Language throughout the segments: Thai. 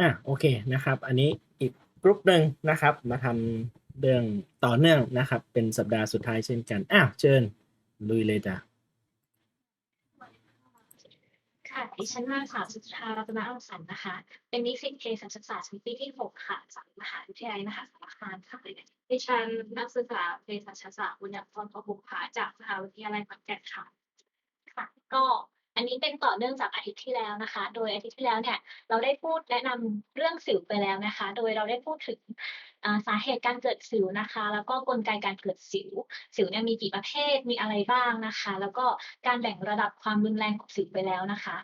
อะโอเคนะครับ อันนี้อีกกรุ๊ปหนึ่งนะครับ มาทำเรื่องต่อเนื่องนะครับ เป็นสัปดาห์สุดท้ายเช่นกันอ้าวเชิญลุยเลยจ้ะค่ะดิฉันนางสาวสุธารัตนอังสรรค์นะคะ เป็นนิสิตเภสัชศาสตร์ชั้นปีที่6ค่ะจากมหาวิทยาลัยมหาสารคามค่ะดิฉันนักศึกษาเภสัชศาสตร์บุญญพรประบุภาจากมหาวิทยาลัยขอนแก่นค่ะ ค่ะ ก็ อันนี้เป็นต่อเนื่องจากอาทิตย์ที่แล้วนะคะ โดยอาทิตย์ที่แล้วเนี่ยเราได้พูดแนะนำเรื่องสิวไปแล้วนะคะ โดยเราได้พูดถึงสาเหตุการเกิดสิวนะคะ แล้วก็กลไกการเกิดสิว สิวเนี่ยมีกี่ประเภท มีอะไรบ้างนะคะ แล้วก็การแบ่งระดับความรุนแรงของสิวไปแล้วนะคะ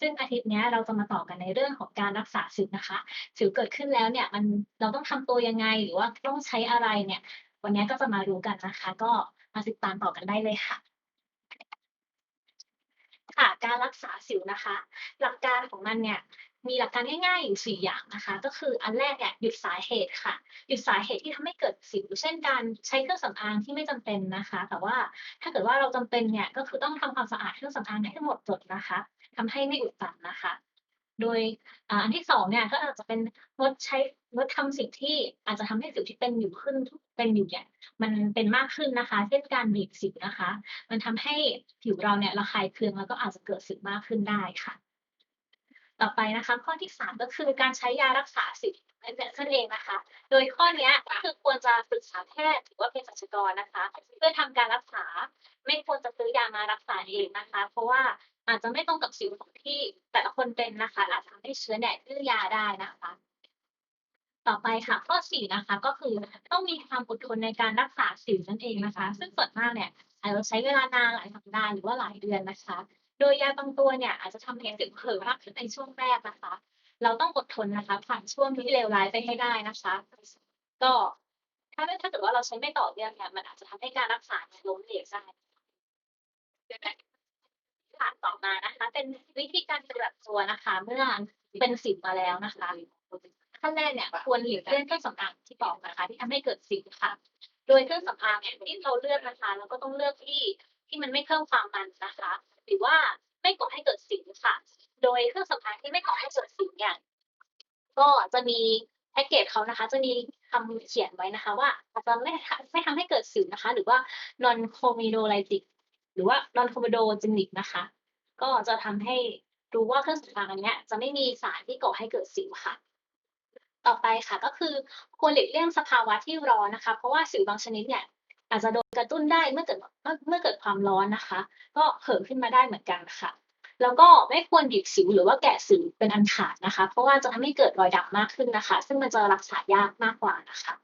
ซึ่งอาทิตย์นี้เราจะมาต่อกันในเรื่องของการรักษาสิวนะคะ สิวเกิดขึ้นแล้วเนี่ยมันเราต้องทำตัวยังไง หรือว่าต้องใช้อะไรเนี่ย วันนี้ก็จะมารู้กันนะคะ ก็มาติดตามต่อกันได้เลยค่ะ ค่ะ การรักษาสิวนะคะ หลักการของมันเนี่ยมีหลักการง่ายๆอยู่4อย่างนะคะ ก็คืออันแรกเนี่ยหยุดสาเหตุค่ะ หยุดสาเหตุที่ทำให้เกิดสิว เช่นการใช้เครื่องสำอางที่ไม่จำเป็นนะคะ แต่ว่าถ้าเกิดว่าเราจำเป็นเนี่ยก็คือต้องทำความสะอาดเครื่องสำอางให้หมดจดนะคะทำให้ไม่อุดตันนะคะ โดยอันที่2เนี่ยก็อาจจะเป็นงดใช้งดทำสิ่งที่อาจจะทำให้สิวที่เป็นอยู่ขึ้นเป็นอยู่เนี่ยมันเป็นมากขึ้นนะคะ เช่นการบีบสิวนะคะ มันทำให้ผิวเราเนี่ยระคายเคืองแล้วก็อาจจะเกิดสิวมากขึ้นได้ค่ะ ต่อไปนะคะ ข้อที่3ก็คือการใช้ยารักษาสิวนั่นเองนะคะ โดยข้อนี้ก็คือควรจะปรึกษาแพทย์หรือว่าเภสัชกรนะคะ เพื่อทำการรักษา ไม่ควรจะซื้อยามารักษาเองนะคะ เพราะว่า อาจจะไม่ตรงกับสิวของที่แต่ละคนเป็นนะคะ อาจจะทำให้เชื้อเนี่ยดื้อยาได้นะคะ ต่อไปค่ะ ข้อ4นะคะ ก็คือต้องมีความอดทนในการรักษาสิวนั่นเองนะคะ ซึ่งส่วนมากเนี่ยอาจจะใช้เวลานานหลายสัปดาห์หรือว่าหลายเดือนนะคะ โดยยาบางตัวเนี่ยอาจจะทำให้สิวเผลอมากขึ้นในช่วงแรกนะคะ เราต้องอดทนนะคะ ผ่านช่วงที่เลวร้ายไปให้ได้นะคะ ก็ถ้าถ้าเกิดว่าเราใช้ไม่ต่อเนื่องเนี่ยมันอาจจะทำให้การรักษาล้มเหลวได้ ค่ะต่อมานะคะ เป็นวิธีการปฏิบัติตัวนะคะ เมื่อเป็นสิวมาแล้วนะคะขั้นแรกเนี่ยควรหลีกเลี่ยงเครื่องสำอางที่บอกนะคะ ที่ทำให้เกิดสิวค่ะ โดยเครื่องสำอางเนี่ยที่เราเลือกนะคะเราก็ต้องเลือกที่ที่มันไม่เพิ่มความมันนะคะ หรือว่าไม่ก่อให้เกิดสิวค่ะ โดยเครื่องสำอางที่ไม่ก่อให้เกิดสิวเนี่ยก็จะมีแพ็กเกจเขานะคะ จะมีคำเขียนไว้นะคะ ว่าอาจจะไม่ไม่ทำให้เกิดสิวนะคะ หรือว่า non comedolatic รือว่า non comedogenic นะคะ ก็จะทำให้รู้ว่าเครื่องสำอางอันนี้จะไม่มีสารที่ก่อให้เกิดสิวค่ะ ต่อไปค่ะก็คือควรหลีกเลี่ยงสภาวะที่ร้อนนะคะ เพราะว่าสิวบางชนิดเนี่ยอาจจะโดนกระตุ้นได้เมื่อเกิดเมื่อเกิดความร้อนนะคะ ก็เผลอขึ้นมาได้เหมือนกันค่ะ แล้วก็ไม่ควรบีบสิวหรือว่าแกะสิวเป็นอันขาดนะคะ เพราะว่าจะทำให้เกิดรอยดำมากขึ้นนะคะ ซึ่งมันจะรักษายากมากกว่านะคะ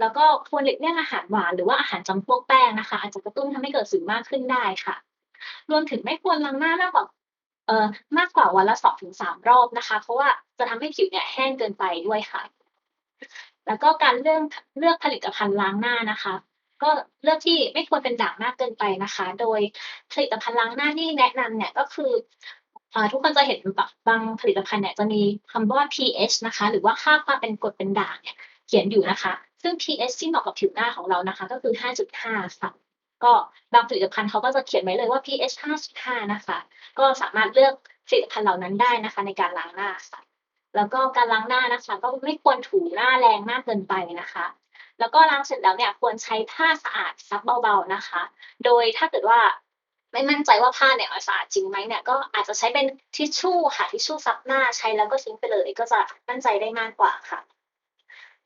แล้วก็ควรหลีกเลี่ยงอาหารหวานหรือว่าอาหารจำพวกแป้งนะคะ อาจจะกระตุ้นทำให้เกิดสิวมากขึ้นได้ค่ะ รวมถึงไม่ควรล้างหน้ามากกว่าเอ่อมากกว่าวันละ2-3ถึงสามรอบนะคะ เพราะว่าจะทำให้ผิวเนี่ยแห้งเกินไปด้วยค่ะ แล้วก็การเลือกเลือกผลิตภัณฑ์ล้างหน้านะคะ ก็เลือกที่ไม่ควรเป็นด่างมากเกินไปนะคะ โดยผลิตภัณฑ์ล้างหน้าที่แนะนำเนี่ยก็คืออ่าทุกคนจะเห็นแบบบางผลิตภัณฑ์เนี่ยจะมีคำว่า pH นะคะ หรือว่าค่าความเป็นกรดเป็นด่างเนี่ยเขียนอยู่นะคะ ซึ่ง pH ที่เหมาะกับผิวหน้าของเรานะคะ ก็คือ 5.5 ค่ะ ก็บางผลิตภัณฑ์เขาก็จะเขียนไว้เลยว่า pH 5.5 นะคะ ก็สามารถเลือกผลิตภัณฑ์เหล่านั้นได้นะคะ ในการล้างหน้าค่ะ แล้วก็การล้างหน้านะคะ ก็ไม่ควรถูหน้าแรงมากเกินไปนะคะแล้วก็ล้างเสร็จแล้วเนี่ยควรใช้ผ้าสะอาดซับเบาๆนะคะ โดยถ้าเกิดว่าไม่มั่นใจว่าผ้าเนี่ยสะอาดจริงไหมเนี่ยก็อาจจะใช้เป็นทิชชู่ค่ะทิชชู่ซับหน้าใช้แล้วก็ทิ้งไปเลยก็จะมั่นใจได้มากกว่าค่ะ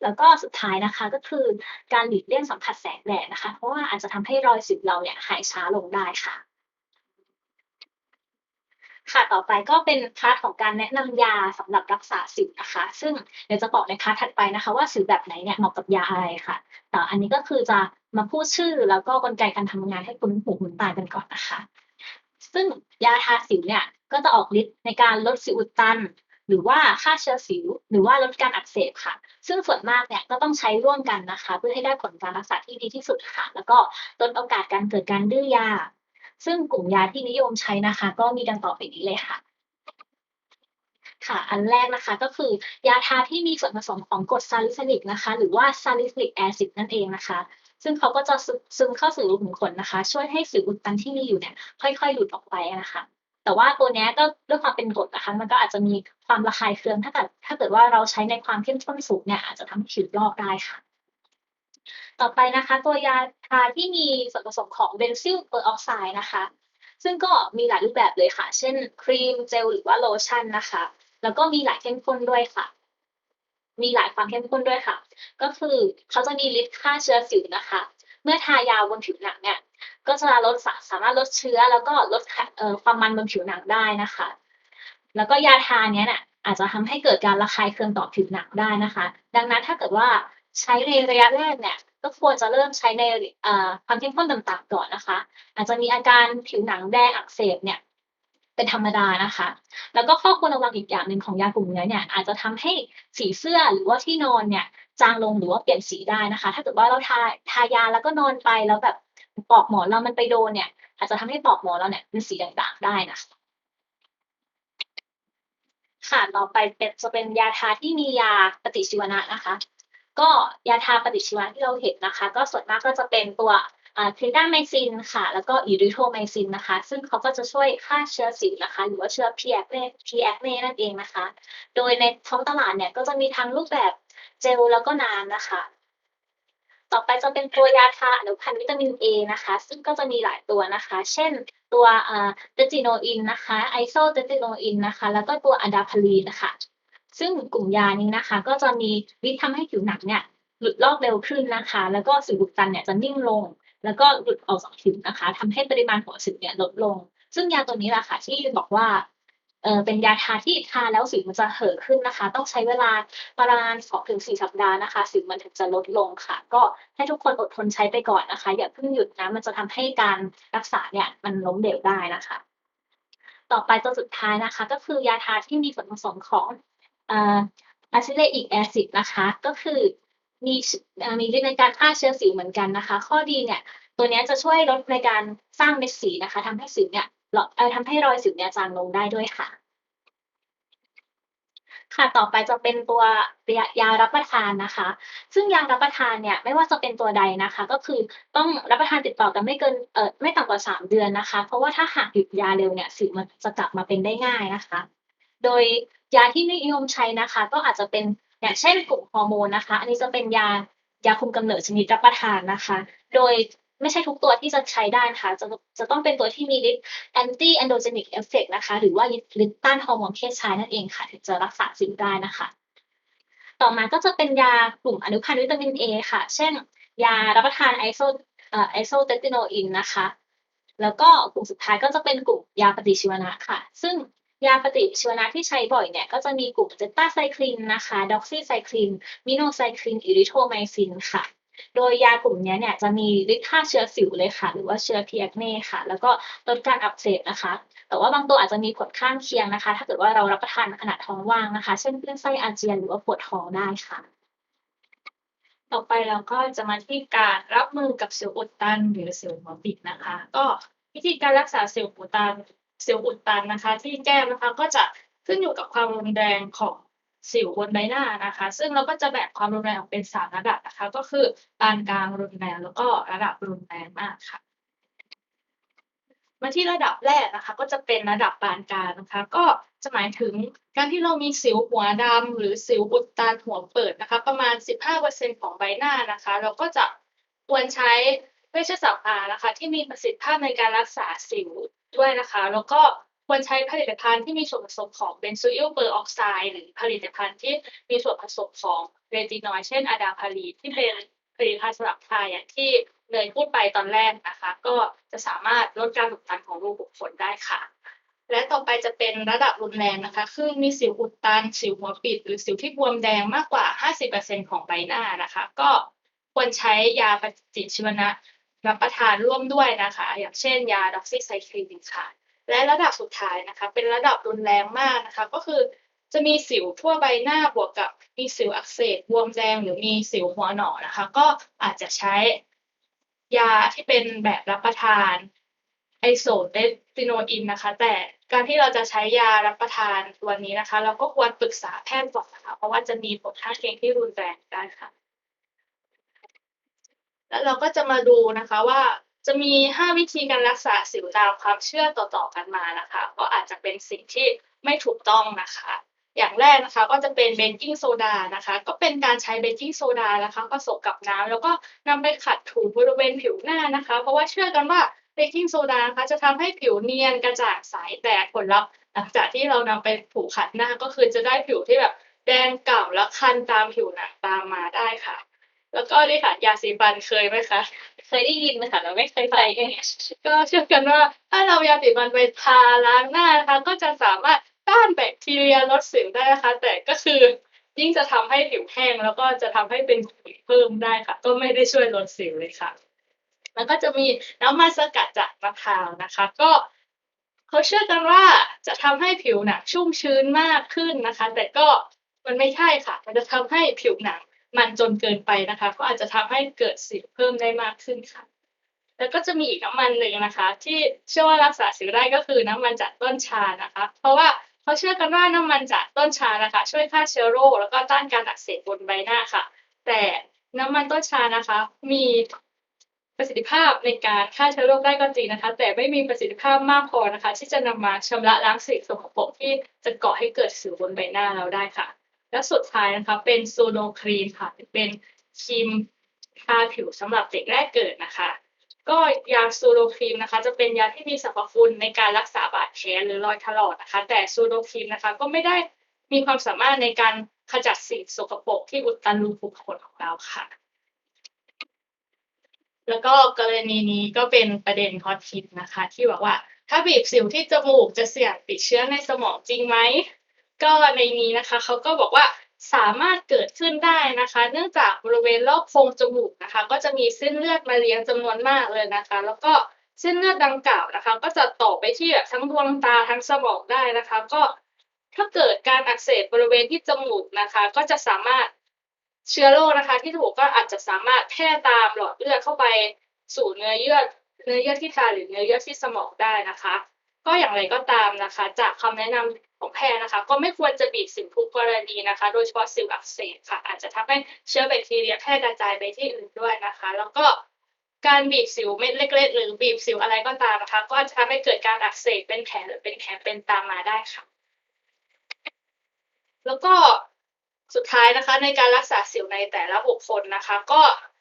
แล้วก็สุดท้ายนะคะก็คือการหลีกเลี่ยงสัมผัสแสงแดดนะคะ เพราะว่าอาจจะทำให้รอยสิวเราเนี่ยหายช้าลงได้ค่ะค่ะต่อไปก็เป็นพาร์ทของการแนะนำยาสำหรับรักษาสิวนะคะ ซึ่งเดี๋ยวจะบอกในพาร์ทถัดไปนะคะ ว่าสิวแบบไหนเนี่ยเหมาะกับยาอะไรค่ะ แต่อันนี้ก็คือจะมาพูดชื่อแล้วก็กลไกการทำงานให้คุณหูคุณตากันก่อนนะคะ ซึ่งยาทาสิวเนี่ยก็จะออกฤทธิ์ในการลดสิวอุดตัน หรือว่าฆ่าเชื้อสิว หรือว่าลดการอักเสบค่ะ ซึ่งส่วนมากเนี่ยก็ต้องใช้ร่วมกันนะคะ เพื่อให้ได้ผลการรักษาที่ดีที่สุดค่ะ แล้วก็ลดโอกาสการเกิดการดื้อยา ซึ่งกลุ่มยาที่นิยมใช้นะคะ ก็มีดังต่อไปนี้เลยค่ะค่ะ อันแรกนะคะก็คือยาทาที่มีส่วนผสมของกรดซาลิซิลิกนะคะ หรือว่าซาลิซิลิกแอซิดนั่นเองนะคะ ซึ่งเขาก็จะซึมเข้าสู่รูขุมขนนะคะ ช่วยให้สิวอุดตันที่มีอยู่เนี่ยค่อยๆ หลุดออกไปนะคะ แต่ว่าตัวนี้ก็ด้วยความเป็นกรดนะคะมันก็อาจจะมีความระคายเคืองถ้าเกิดถ้าเกิดว่าเราใช้ในความเข้มข้นสูงเนี่ยอาจจะทำให้ผิวลอกได้ค่ะ ต่อไปนะคะ ตัวยาทาที่มีส่วนผสมของเบนซิลเปอร์ออกไซด์นะคะ ซึ่งก็มีหลายรูปแบบเลยค่ะ เช่น ครีมเจลหรือว่าโลชั่นนะคะ แล้วก็มีหลายเข้มข้นด้วยค่ะมีหลายความเข้มข้นด้วยค่ะ ก็คือเขาจะมีฤทธิ์ฆ่าเชื้อสิวนะคะ เมื่อทายาบนผิวหนังเนี่ย ก็จะลดสาสามารถลดเชื้อแล้วก็ลดความมันบนผิวหนังได้นะคะ แล้วก็ยาทาเนี้ยเนี่ยอาจจะทำให้เกิดการระคายเคืองต่อผิวหนังได้นะคะ ดังนั้นถ้าเกิดว่าใช้ในระยะแรกเนี่ยก็ควรจะเริ่มใช้ในความเข้มข้นต่างๆก่อนนะคะ อาจจะมีอาการผิวหนังแดงอักเสบเนี่ยเป็นธรรมดานะคะ แล้วก็ข้อควรระวังอีกอย่างหนึ่งของยากลุ่มนี้เนี่ยอาจจะทำให้สีเสื้อหรือว่าที่นอนเนี่ยจางลงหรือว่าเปลี่ยนสีได้นะคะ ถ้าเกิดว่าเราทาทายาแล้วก็นอนไปแล้วแบบ ปลอกหมอนเรามันไปโดนเนี่ย อาจจะทำให้ปลอกหมอนเราเนี่ยเป็นสีด่างๆได้นะค่ะต่อไปเป็นจะเป็นยาทาที่มียาปฏิชีวนะนะคะ ก็ยาทาปฏิชีวนะที่เราเห็นนะคะ ก็ส่วนมากก็จะเป็นตัวอ่าคลินดาไมซินค่ะ แล้วก็อิริโทไมซินนะคะ ซึ่งเขาก็จะช่วยฆ่าเชื้อสิวนะคะ หรือว่าเชื้อพีแอคเนพีแอคเนนั่นเองนะคะ โดยในท้องตลาดเนี่ยก็จะมีทั้งรูปแบบเจลแล้วก็น้ำนะคะ ต่อไปจะเป็นตัวยาทาอนุพันธ์วิตามิน A นะคะ ซึ่งก็จะมีหลายตัวนะคะ เช่นตัวอ่าเตจิโนอินนะคะไอโซเตจิโนอินนะคะ แล้วก็ตัวอะดาพาลีนนะคะซึ่งกลุ่มยานี้นะคะ ก็จะมีฤทธิ์ทำให้ผิวหนังเนี่ยหลุดลอกเร็วขึ้นนะคะ แล้วก็สิวอุดตันเนี่ยจะนิ่งลง แล้วก็หลุดออกจากผิวนะคะทำให้ปริมาณของสิวเนี่ยลดลง ซึ่งยาตัวนี้แหละค่ะที่บอกว่า เออเป็นยาทาที่ทาแล้วสิวมันจะเห่อขึ้นนะคะ ต้องใช้เวลาประมาณ2-4ถึงสัปดาห์นะคะ สิวมันถึงจะลดลงค่ะ ก็ให้ทุกคนอดทนใช้ไปก่อนนะคะ อย่าเพิ่งหยุดนะมันจะทำให้การรักษาเนี่ยมันล้มเหลวได้นะคะ ต่อไปตัวสุดท้ายนะคะ ก็คือยาทาที่มีส่วนผสมของอะซิเลอิกแอซิดนะคะ ก็คือมีมีฤทธิ์ในการฆ่าเชื้อสิวเหมือนกันนะคะ ข้อดีเนี่ยตัวนี้จะช่วยลดในการสร้างเม็ดสีนะคะทำให้สิวเนี่ย เลาะเอ่อทำให้รอยสิวเนี่ยจางลงได้ด้วยค่ะ ค่ะต่อไปจะเป็นตัวยายารับประทานนะคะ ซึ่งยารับประทานเนี่ยไม่ว่าจะเป็นตัวใดนะคะ ก็คือต้องรับประทานติดต่อกันไม่เกินเออไม่ต่ำกว่าสามเดือนนะคะ เพราะว่าถ้าหากหยุดยาเร็วเนี่ยสิวมันจะกลับมาเป็นได้ง่ายนะคะ โดยยาที่นิยมใช้นะคะ ก็อาจจะเป็นอย่างเช่นกลุ่มฮอร์โมนนะคะ อันนี้จะเป็นยายาคุมกำเนิดชนิดรับประทานนะคะ โดย ไม่ใช่ทุกตัวที่จะใช้ได้นะคะจะจะต้องเป็นตัวที่มีฤทธิ์ anti androgenic effect นะคะ หรือว่าฤทธิ์ต้านฮอร์โมนเพศชายนั่นเองค่ะ ถึงจะรักษาสิวได้นะคะ ต่อมาก็จะเป็นยากลุ่มอนุพันธ์วิตามิน A ค่ะ เช่น ยารับประทานไอโซไอโซเตติโนอินนะคะ แล้วก็กลุ่มสุดท้ายก็จะเป็นกลุ่มยาปฏิชีวนะค่ะ ซึ่งยาปฏิชีวนะที่ใช้บ่อยเนี่ย ก็จะมีกลุ่มเจตตาไซคลินนะคะ ด็อกซี่ไซคลิน มิโนไซคลิน อิริโทไมซินค่ะ โดยยากลุ่มนี้เนี่ยจะมีฤทธิ์ฆ่าเชื้อสิวเลยค่ะ หรือว่าเชื้อพีแอคเน่ค่ะ แล้วก็ลดการอักเสบนะคะ แต่ว่าบางตัวอาจจะมีผลข้างเคียงนะคะ ถ้าเกิดว่าเรารับประทานขณะท้องว่างนะคะ เช่นคลื่นไส้อาเจียนหรือว่าปวดท้องได้ค่ะ ต่อไปเราก็จะมาที่การรับมือกับสิวอุดตัน หรือสิวหัวปิดนะคะ ก็วิธีการรักษาสิวอุดตันสิวอุดตันนะคะ ที่แก้นะคะก็จะขึ้นอยู่กับความรุนแรงของ สิวบนใบหน้านะคะ ซึ่งเราก็จะแบ่งความรุนแรงออกเป็นสามระดับนะคะ ก็คือปานกลางรุนแรงแล้วก็ระดับรุนแรงมากค่ะ มาที่ระดับแรกนะคะ ก็จะเป็นระดับปานกลางนะคะ ก็จะหมายถึงการที่เรามีสิวหัวดำหรือสิวอุดตันหัวเปิดนะคะ ประมาณ 15%ของใบหน้านะคะ เราก็จะควรใช้เวชสำอางนะคะ ที่มีประสิทธิภาพในการรักษาสิวด้วยนะคะ แล้วก็ ควรใช้ผลิตภัณฑ์ที่มีส่วนผสมของเบนโซอิลเปอร์ออกไซด์หรือผลิตภัณฑ์ที่มีส่วนผสมของเรตินอยด์เช่นอะดาพารีที่เป็นผลิตภัณฑ์สำหรับทาอย่างที่เนยพูดไปตอนแรกนะคะ ก็จะสามารถลดการอุดตันของรูขุมขนได้ค่ะ และต่อไปจะเป็นระดับรุนแรงนะคะคือมีสิวอุดตัน สิวหัวปิด หรือสิวที่บวมแดงมากกว่า 50%ของใบหน้านะคะ ก็ควรใช้ยาปฏิชีวนะรับประทานร่วมด้วยนะคะ อย่างเช่นยาด็อกซิไซคลินค่ะ และระดับสุดท้ายนะคะเป็นระดับรุนแรงมากนะคะ ก็คือจะมีสิวทั่วใบหน้าบวกกับมีสิวอักเสบบวมแดงหรือมีสิวหัวหนอนนะคะ ก็อาจจะใช้ยาที่เป็นแบบรับประทานไอโซเตติโนอินนะคะ แต่การที่เราจะใช้ยารับประทานตัวนี้นะคะ เราก็ควรปรึกษาแพทย์ก่อนนะคะเพราะว่าจะมีผลข้างเคียงที่รุนแรงได้ค่ะ แล้วเราก็จะมาดูนะคะว่า จะมี 5 วิธีการรักษาสิวตามความเชื่อต่อๆกันมานะคะ ก็อาจจะเป็นสิ่งที่ไม่ถูกต้องนะคะ อย่างแรกนะคะก็จะเป็นเบกกิ้งโซดานะคะ ก็เป็นการใช้เบกกิ้งโซดานะคะผสมกับน้ำแล้วก็นำไปขัดถูบริเวณผิวหน้านะคะ เพราะว่าเชื่อกันว่าเบกกิ้งโซดานะคะจะทำให้ผิวเนียนกระจ่างใสแต่ผลลัพธ์หลังจากที่เรานำไปถูขัดหน้าก็คือจะได้ผิวที่แบบแดงกล่ำและคันตามผิวหนังตามมาได้ค่ะ แล้วก็นี่ค่ะยาสีฟันเคยไหมคะ เคยได้ยินนะคะแต่ไม่เคยใช้เองก็เชื่อกันว่าถ้าเรายาสีฟันไปทาล้างหน้านะคะ ก็จะสามารถต้านแบคทีเรียลดสิวได้นะคะ แต่ก็คือยิ่งจะทำให้ผิวแห้งแล้วก็จะทำให้เป็นขุยเพิ่มได้ค่ะ ก็ไม่ได้ช่วยลดสิวเลยค่ะ แล้วก็จะมีน้ำมันสกัดจากมะพร้าวนะคะ ก็เขาเชื่อกันว่าจะทำให้ผิวหนังชุ่มชื้นมากขึ้นนะคะ แต่ก็มันไม่ใช่ค่ะ มันจะทำให้ผิวหนัง มันจนเกินไปนะคะ ก็อาจจะทำให้เกิดสิวเพิ่มได้มากขึ้นค่ะ แล้วก็จะมีอีกน้ำมันหนึ่งนะคะ ที่เชื่อว่ารักษาสิวได้ก็คือน้ำมันจากต้นชานะคะ เพราะว่าเขาเชื่อกันว่าน้ำมันจากต้นชานะคะ ช่วยฆ่าเชื้อโรคแล้วก็ต้านการอักเสบบนใบหน้าค่ะ แต่น้ำมันต้นชานะคะ มีประสิทธิภาพในการฆ่าเชื้อโรคได้ก็จริงนะคะ แต่ไม่มีประสิทธิภาพมากพอนะคะ ที่จะนำมาชำระล้างสิ่งสกปรกที่จะก่อให้เกิดสิวบนใบหน้าเราได้ค่ะ และสุดท้ายนะคะเป็นซูโดครีมค่ะ เป็นครีมทาผิวสำหรับเด็กแรกเกิดนะคะ ก็ยาซูโดครีมนะคะ จะเป็นยาที่มีสรรพคุณในการรักษาบาดแผลหรือรอยถลอกนะคะ แต่ซูโดครีมนะคะก็ไม่ได้มีความสามารถในการขจัดสิ่งสกปรกที่อุดตันรูขุมขนของเราค่ะ แล้วก็กรณีนี้ก็เป็นประเด็นฮอตฮิตนะคะ ที่บอกว่าถ้าบีบสิวที่จมูกจะเสี่ยงติดเชื้อในสมองจริงไหม ก็ในนี้นะคะเขาก็บอกว่าสามารถเกิดขึ้นได้นะคะ เนื่องจากบริเวณรอบโพรงจมูกนะคะ ก็จะมีเส้นเลือดมาเลี้ยงจำนวนมากเลยนะคะ แล้วก็เส้นเลือดดังกล่าวนะคะ ก็จะต่อไปที่แบบทั้งดวงตาทั้งสมองได้นะคะ ก็ถ้าเกิดการอักเสบบริเวณที่จมูกนะคะ ก็จะสามารถเชื้อโรคนะคะ ที่ถูกก็อาจจะสามารถแพร่ตามหลอดเลือดเข้าไปสู่เนื้อเยื่อเนื้อเยื่อที่ตาหรือเนื้อเยื่อที่สมองได้นะคะ ก็อย่างไรก็ตามนะคะ จากคำแนะนำของแพทย์นะคะ ก็ไม่ควรจะบีบสิวทุกกรณีนะคะ โดยเฉพาะสิวอักเสบค่ะ อาจจะทำให้เชื้อแบคทีเรียแพร่กระจายไปที่อื่นด้วยนะคะ แล้วก็การบีบสิวเม็ดเล็ก ๆ หรือบีบสิวอะไรก็ตามนะคะ ก็อาจจะทำให้เกิดการอักเสบเป็นแผลหรือเป็นแผลเป็นตามมาได้ค่ะ แล้วก็สุดท้ายนะคะในการรักษาสิวในแต่ละบุคคลนะคะ ก็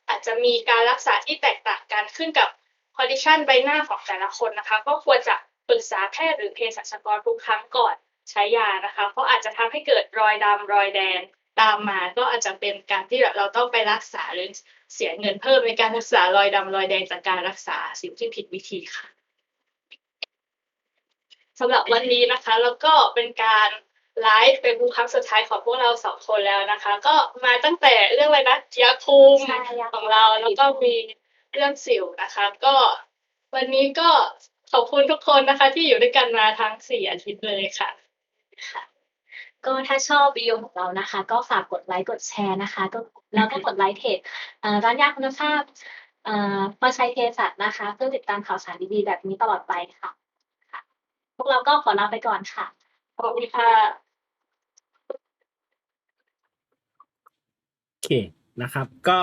อาจจะมีการรักษาที่แตกต่างกันขึ้นกับคอนดิชันใบหน้าของแต่ละคนนะคะ ก็ควรจะ ปรึกษาแพทย์หรือเภสัชกรทุกครั้งก่อนใช้ยานะคะ เพราะอาจจะทำให้เกิดรอยดำรอยแดงตามมา ก็อาจจะเป็นการที่แบบเราต้องไปรักษาหรือเสียเงินเพิ่มในการรักษารอยดำรอยแดงจากการรักษาสิ่งที่ผิดวิธีค่ะสำหรับวันนี้นะคะ แล้วก็เป็นการไลฟ์เป็นครั้งสุดท้ายของพวกเราสองคนแล้วนะคะ ก็มาตั้งแต่เรื่องอะไรนะยาคุมใช่ยาคุมของเราแล้วก็มีเรื่องสิวนะคะ ก็วันนี้ก็ ขอบคุณทุกคนนะคะที่อยู่ด้วยกันมาทั้งสี่อาทิตย์เลยค่ะก็ถ้าชอบวิดีโอของเรานะคะ ก็ฝากกดไลค์กดแชร์นะคะก็แล้วก็กดไลค์เพจเอ่อร้านยาคุณภาพเอ่อพอใช้เภสัชนะคะ เพื่อติดตามข่าวสารดีๆแบบนี้ตลอดไปค่ะค่ะ พวกเราก็ขอลาไปก่อนค่ะขอบคุณค่ะโอเคนะครับ ก็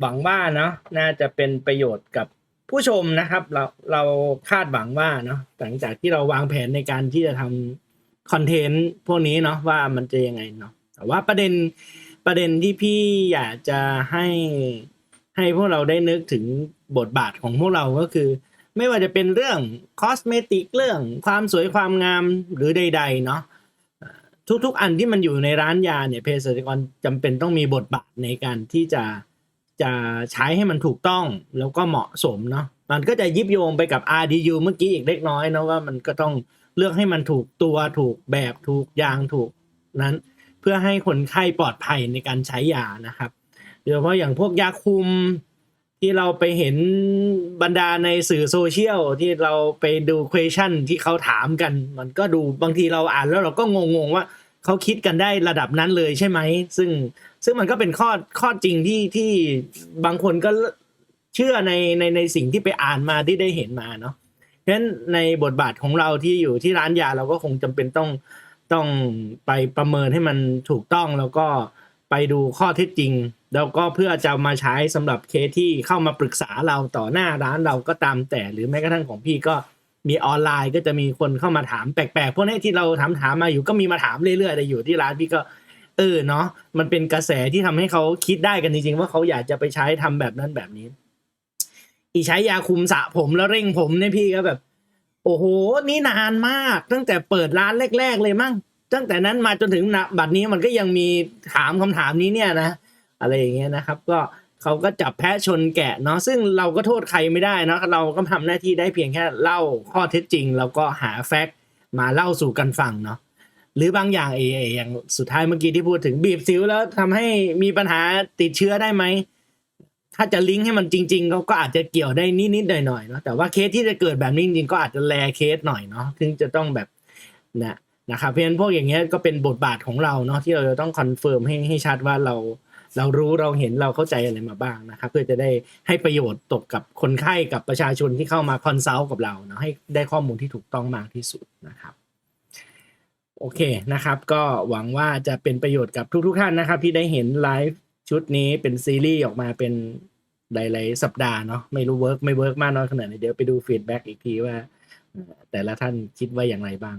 หวังว่าเนาะน่าจะเป็นประโยชน์กับ ผู้ชมนะครับเราเราคาดหวังว่าเนาะหลังจากที่เราวางแผนในการที่จะทำคอนเทนต์พวกนี้เนาะว่ามันจะยังไงเนาะแต่ว่าประเด็นประเด็นที่พี่อยากจะให้ให้พวกเราได้นึกถึงบทบาทของพวกเราก็คือ ไม่ว่าจะเป็นเรื่องคอสเมติกเรื่องความสวยความงามหรือใด ๆ เนาะทุกๆ อันที่มันอยู่ในร้านยาเนี่ยเภสัชกรจำเป็นต้องมีบทบาทในการที่จะ จะใช้ให้มันถูกต้องแล้วก็เหมาะสมเนาะมันก็จะยิบโยงไปกับ RDU เมื่อกี้อีกเล็กน้อยนะว่ามันก็ต้องเลือกให้มันถูกตัวถูกแบบถูกยางถูกนั้น เพื่อให้คนไข้ปลอดภัยในการใช้ยานะครับโดยเฉพาะอย่างพวกยาคุมที่เราไปเห็นบรรดาในสื่อโซเชียลที่เราไปดู question ที่เขาถามกัน มันก็ดูบางทีเราอ่านแล้วเราก็งงๆว่า เขาคิดกันได้ระดับนั้นเลยใช่ไหมซึ่งซึ่งมันก็เป็นข้อข้อจริงที่ที่บางคนก็เชื่อในในในสิ่งที่ไปอ่านมาที่ได้เห็นมาเนาะเพราะฉะนั้นในบทบาทของเราที่อยู่ที่ร้านยาเราก็คงจำเป็นต้องต้องไปประเมินให้มันถูกต้องแล้วก็ไปดูข้อเท็จจริง แล้วก็เพื่อจะมาใช้สำหรับเคสที่เข้ามาปรึกษาเราต่อหน้าร้านเราก็ตามแต่หรือแม้กระทั่งของพี่ก็ มีออนไลน์ก็จะมีคนเข้ามาถามแปลกๆพวกนี้ที่เราถามถามๆมาอยู่ก็มีมาถามเรื่อยๆแต่อยู่ที่ร้านพี่ก็ เออเนาะมันเป็นกระแสที่ทำให้เขาคิดได้กันจริงๆ ว่าเขาอยากจะไปใช้ทำแบบนั้นแบบนี้ อีใช้ยาคุมสระผมแล้วเร่งผมเนี่ยพี่ก็แบบ โอ้โห นี่นานมาก ตั้งแต่เปิดร้านแรก ๆ เลยมั้งตั้งแต่นั้นมาจนถึงณบัดนี้มันก็ยังมีถามคำถามนี้เนี่ยนะอะไรอย่างเงี้ยนะครับ ก็ เขาก็จับแพะชนแกะเนาะซึ่งเราก็โทษใครไม่ได้เนาะเราก็ทำหน้าที่ได้เพียงแค่เล่าข้อเท็จจริง แล้วก็หาแฟกต์มาเล่าสู่กันฟังเนาะหรือบางอย่างเออย่างสุดท้ายเมื่อกี้ที่พูดถึงบีบสิวแล้วทำให้มีปัญหาติดเชื้อได้ไหมถ้าจะลิงก์ให้มันจริงๆเขาก็อาจจะเกี่ยวได้นิดๆหน่อยๆเนาะแต่ว่าเคสที่จะเกิดแบบนี้จริงๆก็อาจจะแลเคสหน่อยเนาะถึงจะต้องแบบนะนะครับเพราะฉะนั้นพวกอย่างเงี้ยก็เป็นบทบาทของเราเนาะที่เราจะต้องคอนเฟิร์มให้ให้ชัดว่าเรา เรารู้เราเห็นเราเข้าใจอะไรมาบ้างนะครับ เพื่อจะได้ให้ประโยชน์ตกกับคนไข้กับประชาชนที่เข้ามาคอนซัลท์กับเราเนาะให้ได้ข้อมูลที่ถูกต้องมากที่สุดนะครับโอเคนะครับ ก็หวังว่าจะเป็นประโยชน์กับทุกๆท่านนะครับ ที่ได้เห็นไลฟ์ชุดนี้เป็นซีรีส์ออกมาเป็นหลายๆสัปดาห์เนาะไม่รู้เวิร์กไม่เวิร์กมากน้อยขนาดไหนเดี๋ยวไปดูฟีดแบ็กอีกทีว่า แต่ละท่านคิดว่าอย่างไรบ้าง